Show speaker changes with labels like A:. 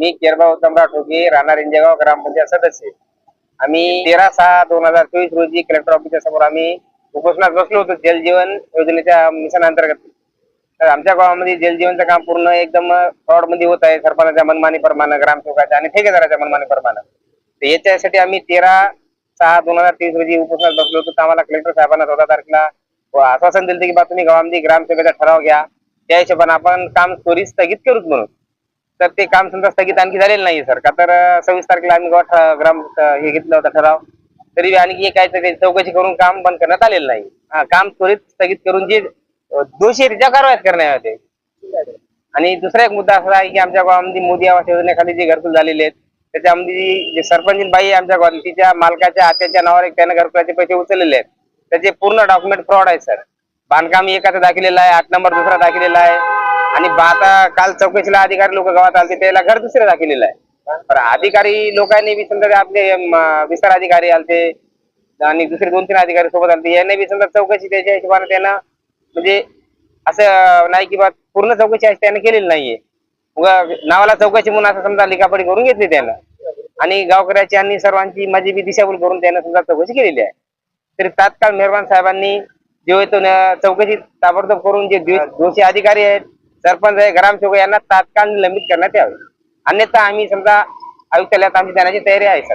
A: मी केरबाव तमरा ठोके राहणार इंजेगाव ग्रामपंचायत सदस्य. आम्ही तेरा सहा दोन हजार चोवीस रोजी कलेक्टर ऑफिसच्या समोर आम्ही उपोषणात बसलो होतो जलजीवन योजनेच्या मिशन अंतर्गत. तर आमच्या गावामध्ये जलजीवनचं काम पूर्ण एकदम फ्रॉडमध्ये होत आहे. सरपंचाच्या मनमानी प्रमाणे ग्रामसेवकाच्या आणि ठेकेदाराच्या मनमानी प्रमाणे. तर याच्यासाठी आम्ही तेरा सहा दोन हजार तेवीस रोजी उपोषणात बसलो होतो. तर आम्हाला कलेक्टर साहेबांना चौदा तारखेला आश्वासन दिलं की बा तुम्ही गावामध्ये ग्रामसेवेचा ठराव घ्या. त्या हिशोबाने आपण काम त्वरित स्थगित करूच म्हणून. तर ते काम समजा स्थगित आणखी झालेलं नाही सर का तर सव्वीस तारखेला आम्ही ग्राम हे घेतलं होता ठराव. तरी आणखी काय तरी चौकशी करून काम बंद करण्यात आलेलं नाही. हा, काम त्वरित स्थगित करून जे दोषी आहेत, त्या कारवाईत करण्यात होते आणि दुसरा एक मुद्दा असा आहे की आमच्या गावामध्ये मोदी आवास योजनेखाली जे घरकुल झालेले आहेत त्याच्यामध्ये जे सरपंच बाई आमच्या गावात तिच्या मालकाच्या आत्याच्या नावावर एक त्यानं घरकुलाचे पैसे उचललेले आहेत. त्याचे पूर्ण डॉक्युमेंट फ्रॉड आहे सर बांधकाम एकाचं दाखलेला आहे आठ नंबर दुसरा दाखलेला आहे. आणि आता काल चौकशीला अधिकारी लोक गावात आले त्याला घर दुसरं दाखवलेलं आहे. पण अधिकारी लोकांनी बी समजा आपले विस्तार अधिकारी आलते आणि दुसरे दोन तीन अधिकारी सोबत आलते यांनी बी समजा चौकशी त्याच्या हिशोबाने त्यांना म्हणजे असं नाही की बा पूर्ण चौकशी आहे त्याने केलेली नाहीये. नावाला चौकशी म्हणून असं समजा लिखापडी करून घेतली त्यानं. आणि गावकऱ्याची आणि सर्वांची माझी बी दिशाभूल करून त्यानं समजा चौकशी केलेली आहे. तरी तात्काळ मेहरबान साहेबांनी जो तो चौकशी ताबडतोब करून जे दोषी अधिकारी आहेत सरपंच आहे ग्रामसेवक यांना तात्काळ निलंबित करण्यात यावे. अन्यथा आम्ही समजा आयुक्तालयात आमची जाण्याची तयारी आहे सर.